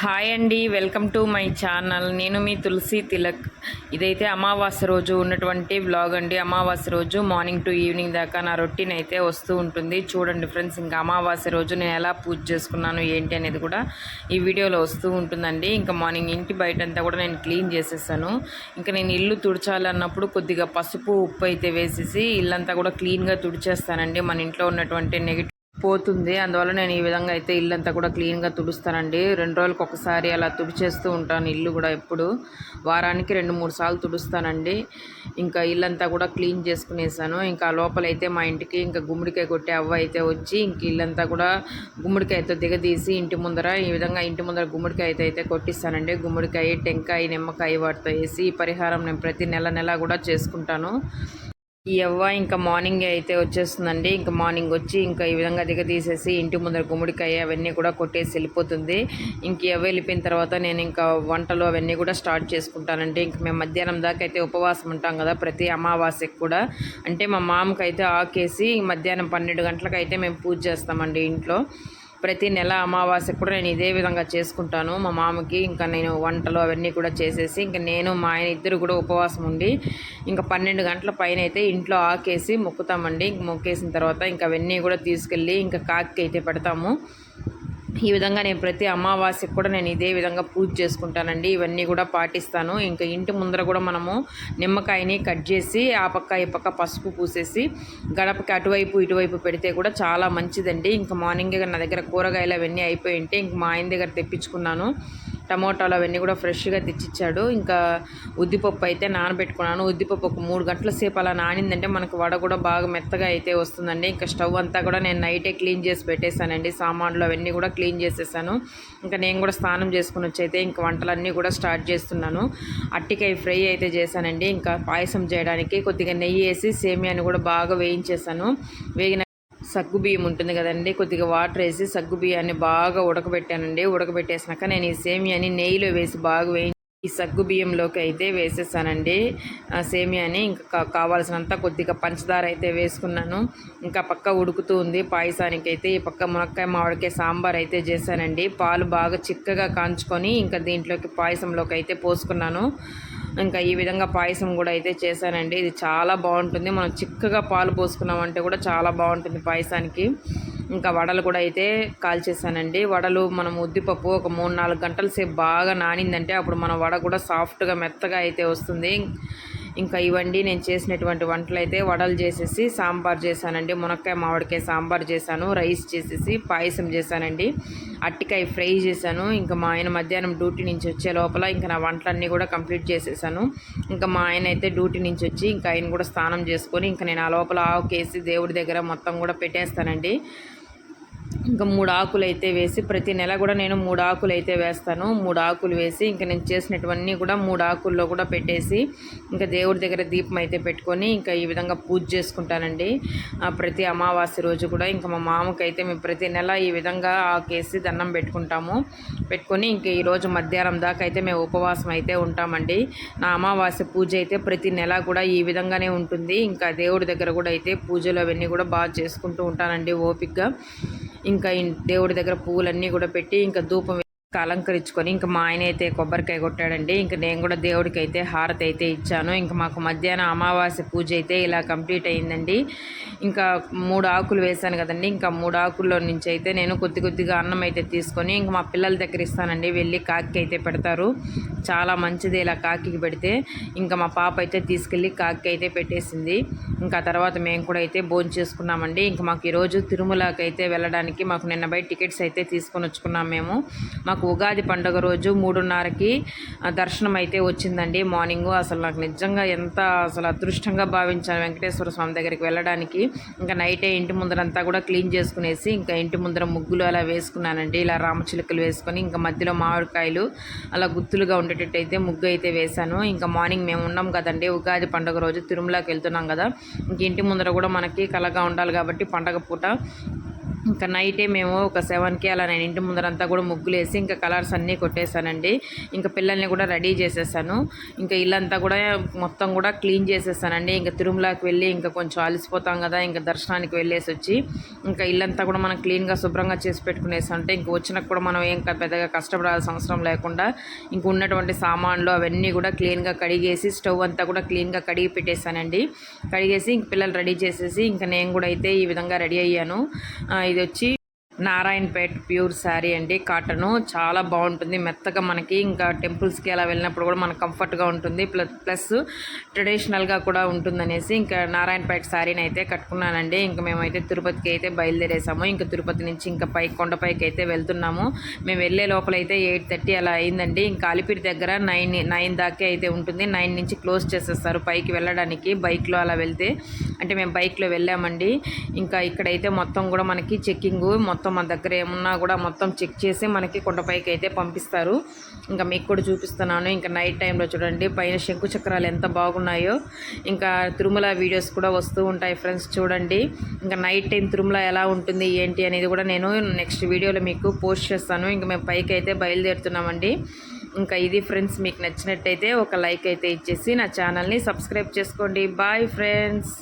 Hi అండి welcome to my channel. నేను మీ తులసి తిలక్. ఇదైతే అమావాస్య రోజు ఉన్నటువంటి వ్లాగ్ అండి. అమావాస్య రోజు మార్నింగ్ టు ఈవినింగ్ దాకా నా రొటీన్ అయితే వస్తూ ఉంటుంది. చూడండి ఫ్రెండ్స్ ఇంకా అమావాస్య రోజు నేను ఎలా పూజ చేసుకున్నాను ఏంటి అనేది కూడా ఈ వీడియోలో వస్తూ ఉంటుందండి. ఇంకా మార్నింగ్ ఇంటి బయట అంతా కూడా నేను క్లీన్ చేసేసాను. ఇంకా నేను ఇల్లు తుడచాలన్నప్పుడు కొద్దిగా పసుపు ఉప్పు అయితే వేసేసి ఇల్లంతా కూడా క్లీన్గా తుడిచేస్తానండి. మన ఇంట్లో ఉన్నటువంటి నెగిటివ్ పోతుంది. అందువల్ల నేను ఈ విధంగా అయితే ఇల్లంతా కూడా క్లీన్గా తుడుస్తానండి. రెండు రోజులకు ఒకసారి అలా తుడిచేస్తూ ఉంటాను ఇల్లు కూడా ఎప్పుడు. వారానికి రెండు మూడు సార్లు తుడుస్తానండి. ఇంకా ఇల్లంతా కూడా క్లీన్ చేసుకునేసాను. ఇంకా లోపలైతే మా ఇంటికి ఇంకా గుమ్మడికాయ కొట్టే అవ్వ అయితే వచ్చి ఇంక ఇల్లంతా కూడా గుమ్మడికాయతో దిగదీసి ఇంటి ముందర ఈ విధంగా ఇంటి ముందర గుమ్మడికాయ అయితే అయితే కొట్టిస్తానండి. గుమ్మడికాయ టెంకాయ నిమ్మకాయ వాటితో వేసి ఈ పరిహారం నేను ప్రతి నెల నెల కూడా చేసుకుంటాను. ఈ అవ్వ ఇంకా మార్నింగ్ అయితే వచ్చేస్తుందండి. ఇంకా మార్నింగ్ వచ్చి ఇంకా ఈ విధంగా దిగ తీసేసి ఇంటి ముందర గుమ్మడికాయ అవన్నీ కూడా కొట్టేసి వెళ్ళిపోతుంది. ఇంక అవ్వ వెళ్ళిపోయిన తర్వాత నేను ఇంకా వంటలు అవన్నీ కూడా స్టార్ట్ చేసుకుంటానండి. ఇంక మేము మధ్యాహ్నం దాకా అయితే ఉపవాసం ఉంటాం కదా ప్రతి అమావాస్యకి కూడా. అంటే మా మామకైతే ఆకేసి మధ్యాహ్నం పన్నెండు గంటలకు అయితే మేము పూజ చేస్తామండి ఇంట్లో. ప్రతి నెల అమావాస్య కూడా నేను ఇదే విధంగా చేసుకుంటాను. మా మామకి ఇంకా నేను వంటలు అవన్నీ కూడా చేసేసి ఇంకా నేను మా ఆయన ఇద్దరు కూడా ఉపవాసం ఉండి ఇంకా పన్నెండు గంటల పైన అయితే ఇంట్లో ఆకేసి మొక్కుతామండి. ఇంక మొక్కేసిన తర్వాత ఇంకా అవన్నీ కూడా తీసుకెళ్ళి ఇంకా కాకి అయితే పెడతాము. ఈ విధంగా నేను ప్రతి అమావాస్యకు కూడా నేను ఇదే విధంగా పూజ చేసుకుంటానండి. ఇవన్నీ కూడా పాటిస్తాను. ఇంకా ఇంటి ముందర కూడా మనము నిమ్మకాయని కట్ చేసి ఆ పక్క ఈ పక్క పసుపు పూసేసి గడపకి అటువైపు ఇటువైపు పెడితే కూడా చాలా మంచిదండి. ఇంకా మార్నింగ్ నా దగ్గర కూరగాయలు అవన్నీ అయిపోయి ఉంటే ఇంక మా ఆయన దగ్గర తెప్పించుకున్నాను. టమోటాలు అవన్నీ కూడా ఫ్రెష్గా తెచ్చిచ్చాడు. ఇంకా ఉద్దిపప్పు అయితే నానబెట్టుకున్నాను. ఉద్దిపప్పు ఒక మూడు గంటల సేపు అలా నానిందంటే మనకు వడ కూడా బాగా మెత్తగా అయితే వస్తుందండి. ఇంకా స్టవ్ అంతా కూడా నేను నైటే క్లీన్ చేసి పెట్టేశానండి. సామాన్లు అవన్నీ కూడా క్లీన్ చేసేసాను. ఇంకా నేను కూడా స్నానం చేసుకుని వచ్చి అయితే ఇంకా వంటలన్నీ కూడా స్టార్ట్ చేస్తున్నాను. అట్టికాయ ఫ్రై అయితే చేశానండి. ఇంకా పాయసం చేయడానికి కొద్దిగా నెయ్యి వేసి సేమియాని కూడా బాగా వేయించేసాను వేగిన సగ్గు బియ్యం ఉంటుంది కదండి. కొద్దిగా వాటర్ వేసి సగ్గు బియ్యాన్ని బాగా ఉడకబెట్టానండి. ఉడకబెట్టేసినాక నేను ఈ సేమియాని నెయ్యిలో వేసి బాగా వేయి ఈ సగ్గు బియ్యంలోకి అయితే వేసేసానండి. సేమియాని ఇంకా కావాల్సినంత కొద్దిగా పంచదార అయితే వేసుకున్నాను. ఇంకా పక్క ఉడుకుతూ ఉంది. పాయసానికి అయితే ఈ పక్క మునక్కాయ మామిడికాయ సాంబార్ అయితే చేశానండి. పాలు బాగా చిక్కగా కాంచుకొని ఇంకా దీంట్లోకి పాయసంలోకి అయితే పోసుకున్నాను. ఇంకా ఈ విధంగా పాయసం కూడా అయితే చేశానండి. ఇది చాలా బాగుంటుంది. మనం చిక్కగా పాలు పోసుకున్నామంటే కూడా చాలా బాగుంటుంది పాయసానికి. ఇంకా వడలు కూడా అయితే కాల్చేసానండి వడలు మనం ఉద్దిపప్పు ఒక మూడు నాలుగు గంటల సేపు బాగా నానిందంటే అప్పుడు మన వడ కూడా సాఫ్ట్గా మెత్తగా అయితే వస్తుంది. ఇంకా ఇవండి నేను చేసినటువంటి వంటలు అయితే వడలు చేసేసి సాంబార్ చేశానండి. మునక్కాయ మామిడికాయ సాంబార్ చేశాను రైస్ చేసేసి పాయసం చేశానండి. అట్టికాయ ఫ్రై చేశాను. ఇంకా మా ఆయన మధ్యాహ్నం డ్యూటీ నుంచి వచ్చే లోపల ఇంకా నా వంటలన్నీ కూడా కంప్లీట్ చేసేసాను. ఇంకా మా ఆయన అయితే డ్యూటీ నుంచి వచ్చి ఇంకా ఆయన కూడా స్నానం చేసుకొని ఇంకా నేను ఆ లోపల ఆవుకేసి దేవుడి దగ్గర మొత్తం కూడా పెట్టేస్తానండి. ఇంకా మూడు ఆకులు అయితే వేసి ప్రతి నెల కూడా నేను మూడు ఆకులు అయితే వేస్తాను. మూడు ఆకులు వేసి ఇంకా నేను చేసినటువన్నీ కూడా మూడు ఆకుల్లో కూడా పెట్టేసి ఇంకా దేవుడి దగ్గర దీపం అయితే పెట్టుకొని ఇంకా ఈ విధంగా పూజ చేసుకుంటానండి. ప్రతి అమావాస్య రోజు కూడా ఇంకా మా మామకైతే అయితే మేము ప్రతి నెల ఈ విధంగా ఆకేసి దండం పెట్టుకుంటాము. పెట్టుకొని ఇంకా ఈరోజు మధ్యాహ్నం దాకా అయితే మేము ఉపవాసం అయితే ఉంటామండి. నా అమావాస్య పూజ అయితే ప్రతి నెల కూడా ఈ విధంగానే ఉంటుంది. ఇంకా దేవుడి దగ్గర కూడా అయితే పూజలు అవన్నీ కూడా బాగా చేసుకుంటూ ఉంటానండి ఓపిక్గా ఇంకా దేవుడి దగ్గర పువ్వులన్నీ కూడా పెట్టి ఇంకా ధూపం అలంకరించుకొని ఇంకా మా ఆయన అయితే కొబ్బరికాయ కొట్టాడండి. ఇంకా నేను కూడా దేవుడికి అయితే హారతి అయితే ఇచ్చాను. ఇంకా మాకు మధ్యాహ్నం అమావాస్య పూజ అయితే ఇలా కంప్లీట్ అయిందండి. ఇంకా మూడు ఆకులు వేశాను కదండి. ఇంకా మూడు ఆకుల్లో నుంచి అయితే నేను కొద్ది కొద్దిగా అన్నం అయితే తీసుకొని ఇంకా మా పిల్లల దగ్గర ఇస్తానండి. వెళ్ళి కాకి అయితే పెడతారు. చాలా మంచిది ఇలా కాకి పెడితే. ఇంకా మా పాప అయితే తీసుకెళ్ళి కాకి అయితే పెట్టేసింది. ఇంకా తర్వాత మేము కూడా అయితే భోజనం చేసుకున్నామండి. ఇంకా మాకు ఈరోజు తిరుమలకి అయితే వెళ్ళడానికి మాకు నిన్న బయట టికెట్స్ అయితే తీసుకొని వచ్చుకున్నాం మేము. మాకు ఉగాది పండుగ రోజు మూడున్నరకి దర్శనం అయితే వచ్చిందండి. మార్నింగ్ అసలు నాకు నిజంగా ఎంత అసలు అదృష్టంగా భావించాను వెంకటేశ్వర స్వామి దగ్గరికి వెళ్ళడానికి. ఇంకా నైటే ఇంటి ముందరంతా కూడా క్లీన్ చేసుకునేసి ఇంకా ఇంటి ముందర ముగ్గులు అలా వేసుకున్నానండి. ఇలా రామచిలుకలు వేసుకొని ఇంకా మధ్యలో మామిడికాయలు అలా గుత్తులుగా ఉండేటట్టు అయితే ముగ్గు అయితే వేశాను. ఇంకా మార్నింగ్ మేము ఉన్నాం కదండి ఉగాది పండుగ రోజు తిరుమలకి వెళ్తున్నాం కదా. ఇంక ఇంటి ముందర కూడా మనకి కలగా ఉండాలి కాబట్టి పండగ పూట ఇంకా నైటే మేము ఒక సెవెన్కి అలా నేను ఇంటి ముందరంతా కూడా ముగ్గులేసి ఇంకా కలర్స్ అన్నీ కొట్టేశానండి. ఇంకా పిల్లల్ని కూడా రెడీ చేసేసాను. ఇంకా ఇల్లంతా కూడా మొత్తం కూడా క్లీన్ చేసేసానండి. ఇంకా తిరుమలకి వెళ్ళి ఇంకా కొంచెం అలసిపోతాం కదా ఇంకా దర్శనానికి వెళ్ళేసి వచ్చి ఇంకా ఇల్లంతా కూడా మనం క్లీన్గా శుభ్రంగా చేసి పెట్టుకునేసి అంటే ఇంక వచ్చినాక కూడా మనం ఏం పెద్దగా కష్టపడాల్సిన అవసరం లేకుండా ఇంక ఉన్నటువంటి సామాన్లు అవన్నీ కూడా క్లీన్గా కడిగేసి స్టవ్ అంతా కూడా క్లీన్గా కడిగి పెట్టేశానండి. కడిగేసి ఇంక పిల్లలు రెడీ చేసేసి ఇంకా నేను కూడా అయితే ఈ విధంగా రెడీ అయ్యాను. ఇది ఇది వచ్చి నారాయణపేట్ ప్యూర్ శారీ అండి. కాటను చాలా బాగుంటుంది. మెత్తగా మనకి ఇంకా టెంపుల్స్కి అలా వెళ్ళినప్పుడు కూడా మనకు కంఫర్ట్గా ఉంటుంది. ప్లస్ ప్లస్ ట్రెడిషనల్గా కూడా ఉంటుందనేసి ఇంకా నారాయణపేట శారీని అయితే కట్టుకున్నానండి. ఇంకా మేమైతే తిరుపతికి అయితే బయలుదేరేసాము. ఇంకా తిరుపతి నుంచి ఇంకా పై కొండపైకి అయితే వెళ్తున్నాము. మేము వెళ్ళే లోపల అయితే ఎయిట్ థర్టీ అలా అయిందండి. ఇంకా అలిపిరి దగ్గర నైన్ నైన్ దాకే అయితే ఉంటుంది. నైన్ నుంచి క్లోజ్ చేసేస్తారు పైకి వెళ్ళడానికి బైక్లో అలా వెళ్తే. అంటే మేము బైక్లో వెళ్ళామండి. ఇంకా ఇక్కడైతే మొత్తం కూడా మనకి చెక్కింగ్ మొత్తం మన దగ్గర ఏమున్నా కూడా మొత్తం చెక్ చేసి మనకి కొండపైకి అయితే పంపిస్తారు. ఇంకా మీకు కూడా చూపిస్తున్నాను. ఇంకా నైట్ టైంలో చూడండి. పైన శంకు చక్రాలు ఎంత బాగున్నాయో. ఇంకా తిరుమల వీడియోస్ కూడా వస్తూ ఉంటాయి ఫ్రెండ్స్ చూడండి. ఇంకా నైట్ టైం తిరుమల ఎలా ఉంటుంది ఏంటి అనేది కూడా నేను నెక్స్ట్ వీడియోలో మీకు పోస్ట్ చేస్తాను. ఇంకా మేము పైకి అయితే బయలుదేరుతున్నామండి. ఇంకా ఇది ఫ్రెండ్స్ మీకు నచ్చినట్టయితే ఒక లైక్ అయితే ఇచ్చేసి నా ఛానల్ని సబ్స్క్రైబ్ చేసుకోండి. Bye friends